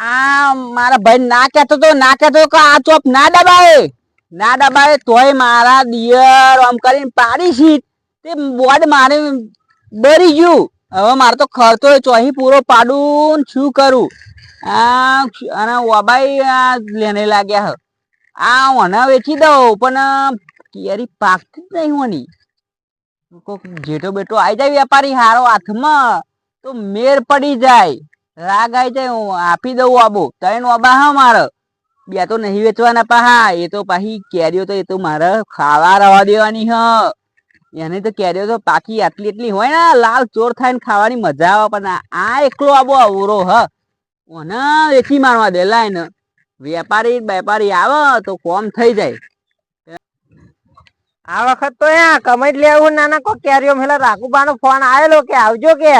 આ મારા ભાઈ ના કહેતો તો, ના કહેતો કે આ ચોપ ના દબાવે. ના દબાવે તોય મારા દિયર, આમ કરીને પાડી સીટ. તે બોર્ડ મારે બરી ગયું. હવે મારે તો ખર્ચો ચોહી પૂરો પાડું શું કરું? આ અને ઓબાઈ આ લેને લાગ્યા હ. આ ઓના વેચી દઉં, પણ કેરી પાકતી નહીં હોની કોક જેઠો બેટો આવી જાય વેપારી હારો હાથમાં, તો મેર પડી જાય. રાગ આવી જાય, હું આપી દઉં આબો ત્રણ ઓબા હા મારે બે તો નહીં વેચવાના પાહા એ તો પાહી કેરીઓ તો, એ તો મારે ખાવા રવા દેવાની હ. એને તો કેરીઓ તો પાકી આટલી એટલી હોય ને, લાલ ચોર થાય ને ખાવાની મજા આવે, પણ આ- એકલો આબો અવરો હ. ઓને વેચી મારવા દે લાય ને વેપારી વેપારી આવે તો કોમ થઈ જાય. આ વખત તો યા કમાઈ લેવું નાના કો કેરીઓ મેલા રાકુબાનો ફોન આવેલો કે આવજો કે.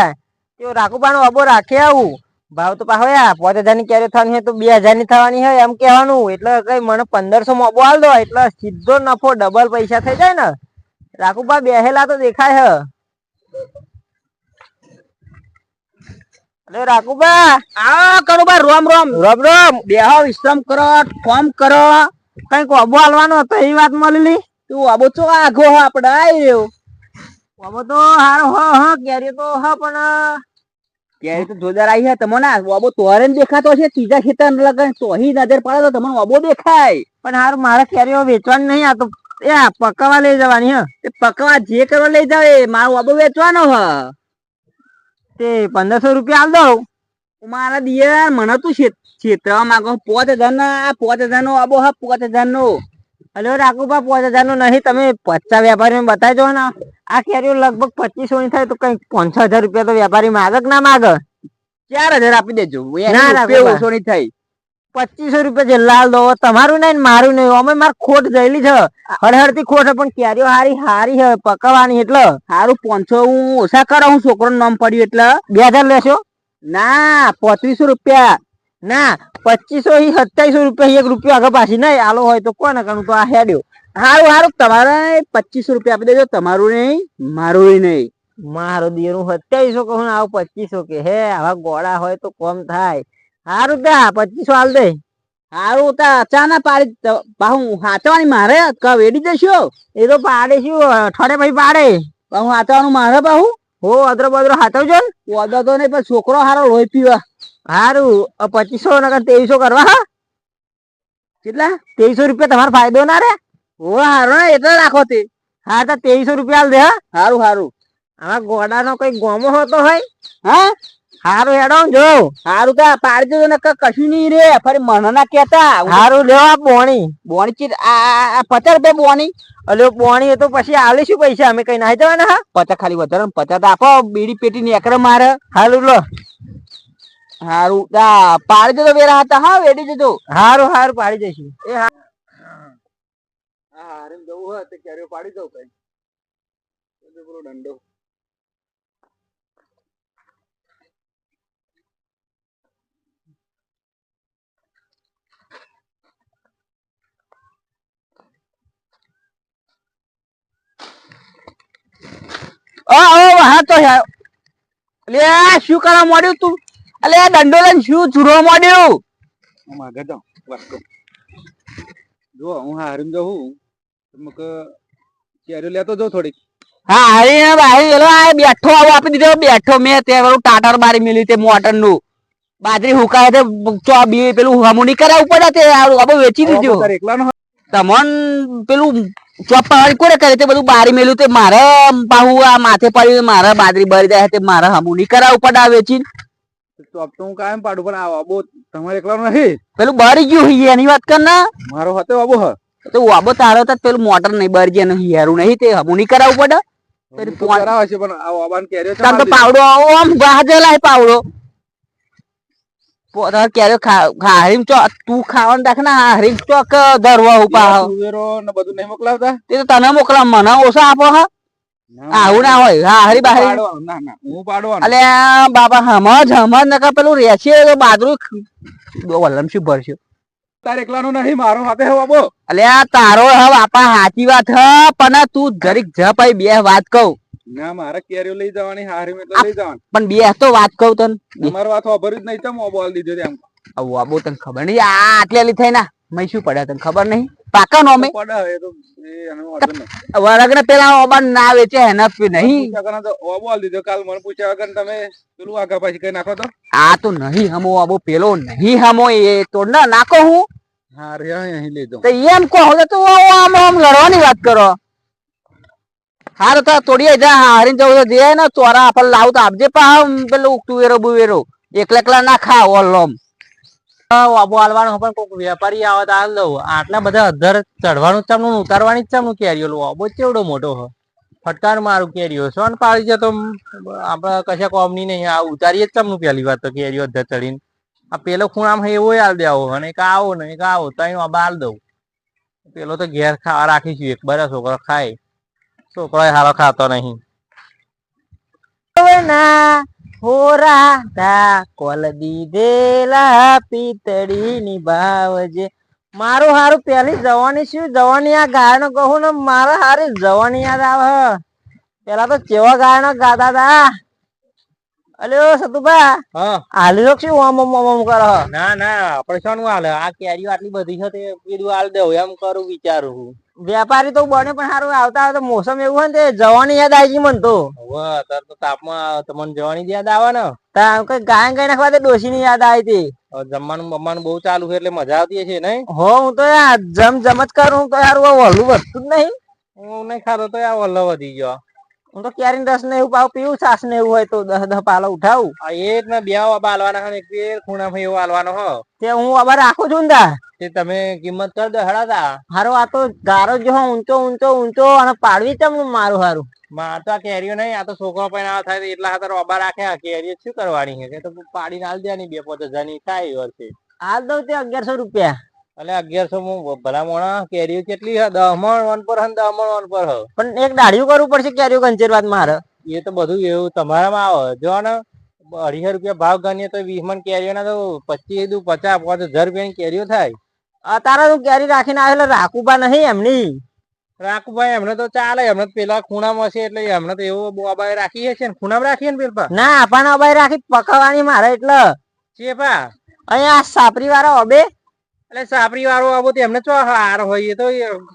તે રાખુબાનો અબો રાખી આવું. ભાવ તો પાછો યા પાંચ હજારની ક્યારે થવાની હોય તો બે હજારની થવાની હોય એમ કહેવાનું. એટલે કઈ મને પંદરસો મોબો હાલ દો એટલે સીધો નફો ડબલ પૈસા થઈ જાય ને. રાખુભા બેહેલા તો દેખાય હ. અરે રાખુબા આ કરો ભાઈ રોમ રોમ. રોમ રોમ. બેહો વિશ્રામ કરો ફોર્મ કરો. કંઈક અબો હાલવાનો હતો એ વાત મળેલી? તું આબો ચો આઘો હ આપડે આઈ રહ્યો અબો તો હારો હ હ કેરીઓ તો હ પણ ક્યારે તો જોરદાર આવી હે તમને વાબો તોરે દેખાતો છે ત્રીજા ખેતર લગન તોહી નજર પડે તો તમને વાબો દેખાય. પણ હાર મારે કેરીઓ વેચવાની નહીં, આ તો એ પકવા લઈ જવાની, હ. એ પકવા જે કરવા લઈ જાવ એ મારો વાબો વેચવાનો, હ. તે પંદરસો રૂપિયા આલ દઉં. મારા દિયર મને તું છેતરવા માંગો પોચ હજાર ના પોચ હજાર નો વાબો, હ, પોચ હજાર નો હલો રાખુબા પાંચ હજારનું નહીં તમે પચાસ વેપારી બતાવજો ને. આ કેરીઓ લગભગ પચીસો ની થાય તો કઈ પાંચસો હજાર રૂપિયા તો વેપારી માગે કે ના માગે? ચાર હજાર આપી દેજો. ઓછો ની થાય. પચીસો રૂપિયા જે લાલ દો તમારું નહીં મારું નહીં. અમે માર ખોટ જયેલી છે. હળહળથી ખોટ છે પણ કેરીઓ હારી હારી છે પકવવાની એટલે. સારું પાંચસો હું ઓછા કરો હું છોકરો નામ પડ્યું એટલે. બે હજાર લેશો? ના પોત્રીસો રૂપિયા. ના, પચીસો થી સત્યાવીસો રૂપિયા એક રૂપિયો આગળ પાછી ના આલો હોય તો કોને કણું તો આ હેડ્યો. સારું સારું તમારે પચીસો રૂપિયા આપી દેજો. તમારું નહીં, મારું નહીં. મારો દિયરું સત્યાવીસો કહું આવું પચીસો કે હે, આવા ગોળા હોય તો કોમ થાય. સારું તા, પચીસો હાલ દે. સારું તા અચાનક પાડી પાહું હાચવાની મારે? વેડી જશો? એ તો પાડે શું? અઠવાડે પછી પાડે. હું હાચવાનું મારે પાહું હો? અદરો બદરો હાથવજો ને. ઓદો તો નહીં, પણ છોકરો હારો લોહી પીવા. સારું પચીસો નકર ત્રેવીસો કરવા હા? કેટલા? ત્રેવીસો રૂપિયા તમારો ફાયદો ના રે? ઓ હારો ને એટલે રાખો તે. હા તો ત્રેવીસો રૂપિયા હાલ દે હા? સારું સારું આમાં ગોડાનો કઈ ગોમો હોતો હોય? હા? હારું હેડો જો સારું તા પાડી દેજો ને કશું નહીં રે. ફરી મને ના કેતા સારું લેવા બોણી. બોણી ચીર આ પચાસ રૂપિયા બોણી. અલ્યો બોણી એ તો પછી આલીશું પૈસા અમે કઈ નાઈ જવાના હા? પચાસ ખાલી વધારે પચાસ આપો બીડી પેટી ની એકરે મારે. હારું લો સારું તા પાડી દેજો વેરા હતા હા વેડી જજો હારું હારું પાડી જઈશું. એ હા. હા જવું હોય તો ક્યારે પાડી દઉં કઈ પેલો દંડો ઓ ઓ હા તો યાર લે આ શું કરવા માંડ્યું તું? અલે આ દંડો લઈને શું ચૂરવા માંડ્યું? માગે તો વાસ્કો જો હું હારીને હું મક કેરીઓ લેતો જો થોડીક. હા હારી ને ભાઈ એલો આ બેઠો આવો આપી દીધો. બેઠો મેં તે પેલું ટાટર મારી મેલી તે મોટરનું બાજરી હુકાય તે ચો બી પેલું હમુની કરાવવું પડે તે આબો વેચી દીધું? તમન પેલું ચોપ પાડી કોને કરે તે બધું બારી મેલું તે મારા પાહુ આ માથે પડ્યું મારા બાજરી બરી જાય તે મારા હમુની કરાવવું પડે આ વેચી તો ચોપ તો હું કાયમ પાડું પણ આ આબો તમારે એકલાનો નથી. પેલું બરી ગયું હી એની વાત કર ના. મારો હતો આબો હ. તો આબો તારો તો પેલું મોટર નહીં બરી જાય હિયારું નહીં તે હમુની કરાવવું પડે. હું તો કરાવે છે પણ આ આબાને કેરીઓ તાર તો પાવડો ઓમ ગાજેલા હે પાવડો. પોતા ક્યારે ખા હરીમ ચો તું ખાવાનું રાખ ને હરીમ ચોક ધરવા. ઉપા તુવેરો ને બધું નહીં મોકલાવતા? તે તો તને મોકલા મને ઓછા આપો હા. આવું ના હોય. હા હરી બા ના ના હું પાડવાનું. અલે બાબા હમજ હમજ નકા પેલું રેશે તો બાદરું વલ્લમ શું ભરશે. તારે એકલાનો નહીં મારો હાથે હે બાબો અલે તારો હવે બાપા સાચી વાત હ પણ તું જરીક જ પાઈ બે વાત કહું. ના મારે કેરીઓ લઈ જવાની હારી એટલે લઈ જવાની. પણ બે તો વાત કહું તને. તમારો વાત ખબર જ નહીં તો બોલ દીધો તેમ આવો આબો તને ખબર નહીં. આ આટલી આલી થઈ ના મેં શું પડ્યા તને ખબર નહીં? પાકા નો અમે? પડે હવે એ તો એ એનો વાંધો નહીં. વરગને પેલા ઓબાન ના વેચે હેને પી નહીં. ઓબો આલી દીધો. કાલ મને પૂછ્યા વગર તમે પેલું આગા પાછી કઈ નાખો તો? આ તો નહીં હમો આબો પેલો નહીં હમો એ તો ના નાખો હું. હા રે અહીં જાઉં. તો એમ કહો તો આમ આમ લડવાની વાત કરો. હારું તો તોડીએ જા હારીને જવું તો દે ને ચોરા આપણ લાવ તો આપજે પા પેલું તુવેરો બુવેરો. એકલા એકલા ના ખા ઓલોમ આબો હાલવાનો પણ કોઈક વેપારી આવે તો દઉં. આટલા બધા અધર ચડવાનું ચમનું ઉતારવાની ચમનું કેરીઓ લો. આબો ચેવડો મોટો હો. ફટકાર મારું કેરીઓ. સોન પાડી જતો આપણે કશા કોમની નહીં. આ ઉતારીએ જ ચમનું પહેલી વાત તો કેરીઓ અધર ચડીને આ પેલો ખૂણામાં એવો હાલ દેવો અને એક આવો ને એક આવો. તો આબા હાલ દઉં. પેલો તો ઘેર ખાવા રાખીશું એક બરા છોકરો ખાય. છોકરો હારો ખાતો નહીં. ના. હોરા તા કોલ દીધેલા પિતળી ની ભાવજે. મારું હારું પેલી જવાની શું? જવાની આ ગાયનો કહું ને મારા હારી જવાની યાદ આવે. પેલા તો ચેવા ગાયનો ગાતા તા. અલ્યો સતુભા હાલ્યો શું ઓમ ઓમ ઓમ કરો? ના ના આપણે શું હાલે? આ કેરીઓ આટલી બધી છે તે કીધું હાલ દેવું એમ કરું વિચારું વેપારી તો બને પણ સારું આવતા આવતા મોસમ એવું હોય ને જવાની યાદ આવી ગઈ મને તો. અત્યારે તો તાપમાં તમને જવાની યાદ આવે ને. તા કઈ ગાય ગાય નાખવા ડોસી ની યાદ આવી હતી. જમવાનું બમવાનું બહુ ચાલુ છે એટલે મજા આવતી છે નહીં? હો હું તો યાર જમ જમ જ કરું તો યાર વહલું વધતું જ નહીં. હું નહીં ખાતો તો યાર વલ્લો વધી ગયો. હું તો ક્યારે દસ ને એવું પાવ પીવું છાસ ને એવું હોય તો દસ દસ પાલો ઉઠાવું. એક ને બે બાલવાના હોય એક ખૂણા એવો હાલવાનો હો. તે હું આবার રાખું છું ને તે તમે કિંમત કર દો હડાતા હારો આ તો ગારો જો ઊંચો ઊંચો ઊંચો અને પાડવી ચમ મારું હારું. માર તો આ કેરીઓ નહીં આ તો છોકરો પણ આ થાય એટલા હાથર અબા રાખે આ કેરીઓ શું કરવાની છે? કે તો પાડીને હાલ દેવાની બે પોતે જની થાય વર્ષે હાલ દઉં તે અગિયારસો રૂપિયા. એટલે અગિયારસો હું ભલા મોણા કેરીઓ કેટલી હે? દહમણ વન પર હ દહમણ વન પર હ. પણ એક દાડિયું કરવું પડશે કેરીઓ કંચેર વાત મારે એ તો બધું એવું તમારામાં આવે. જો ને અઢીસો રૂપિયા ભાવ ગણીએ તો વીસ મણ કેરીઓના તો પચીસ દુ પચાસ પાંચ હજાર રૂપિયાની કેરીઓ થાય. અતારે તું કેરી રાખીને આવેલો રાખુબા નહીં એમની? રાખુભાઈ એમને તો ચાલે એમને તો પેલા ખૂણામાં છે એટલે એમને તો એવું બોબાઈ રાખી છે ને? ખૂણામાં રાખીએ ને પેલા? ના આપણને અબાઈ રાખી પકવવાની મારે એટલે. ચેપા. અહીંયા સાપરી વાળા અબે એટલે સાપરી વાળો આવો તો એમને ચો હાર હોય એ તો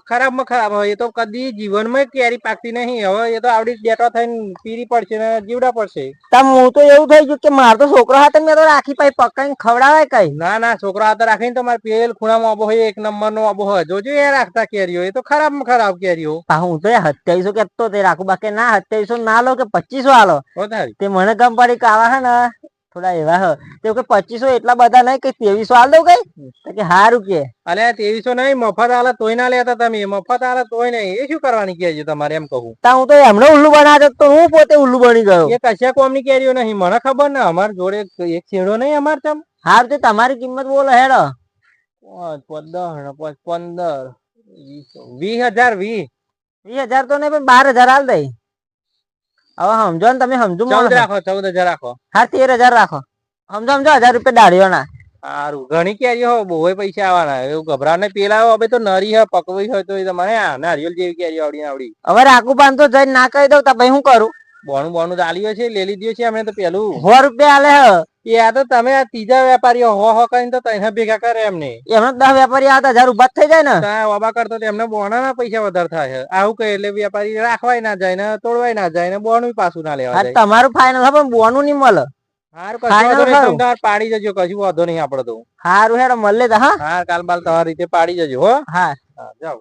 ખરાબમાં ખરાબ હોય એ તો કદી જીવનમાં કેરી પાકતી નહીં. હવે એ તો આવડી ડેટો થઈને પીરી પડશે ને જીવડા પડશે. તમ હું તો એવું થઈ ગયું કે મારો તો છોકરો હાથે મેં તો રાખી પાઈ પકાઈને ખવડાવાય કઈ. ના ના છોકરો હાથે રાખીને તો મારે પેલ ખૂણામાં આબો હોય એક નંબર નો આબો હોય. જોજો એ રાખતા કેરીઓ એ તો ખરાબમાં ખરાબ કેરીઓ. હું તો સત્યાવીસો કેતો તે રાખું બાકી ના સત્યાવીસો ના લો કે પચીસો આલો તે મને ગમ પડી કાવા હે ને થોડા એવા હ. તે કે પચીસો એટલા બધા નહીં કે ત્રેવીસો આલ દઉં કઈ? કે હારું કે. અલે ત્રેવીસો નહીં મફત આલે તોય ના લેતા તમે. મફત આલે તોય નહીં. એ શું કરવાની કેરીઓ તમારે એમ કહું? તા હું તો એમનો ઉલ્લુ બનાવતો તો હું પોતે ઉલ્લુ બની ગયો. એ કશા કોમની કેરીઓ નહીં? મને ખબર ને. અમાર જોડે એક છેડો નહીં અમાર તમ? હાર તે તમારી કિંમત બોલો હેડો. પંદર પંદર વીસ હજાર વીસ. વીસ હજાર તો નહીં પણ બાર હજાર હાલ દઈ. હવે સમજો ને તમે સમજો ચૌદ રાખો ચૌદ હજાર રાખો. હા તેર હજાર રાખો. સમજો સમજો હજાર રૂપિયા દાડીઓ ના સારું ઘણી કેરીઓ બહુ પૈસા આવવાના. એવું ગભરા ને પેલા હવે તો નરી હોય પકવી હોય તો તમારે આ નારિયેલ જેવી કેરીઓ આવડી આવડી. હવે રાખું પાન તો જઈને ના કહી દઉં તો ભાઈ હું કરું? બોનું બોનું આલ્યો છે લે લીધું છે અમે તો પેલું. સો રૂપિયા આલે હ. તો તમે આ ત્રીજા વેપારીઓ હો હો કરીને તો તને ભેગા કરે એમને એમને દસ વેપારી આવતા હજાર ઊભા થઈ જાય ને. ઓબા કરતો એમને બોના ના પૈસા વધારે થાય આવું કહે એટલે વેપારી રાખવાય ના જાય ને તોડવાય ના જાય ને બોનું પાછું ના લેવા તમારું ફાઇનલ પણ બોનું નહીં મળે. હારું પાડી જજો કશું વાંધો નહીં આપડે તો. હારું હેડ મળે હા. હા કાલ બાલ તમારી રીતે પાડી જજો હો. હા જાઓ.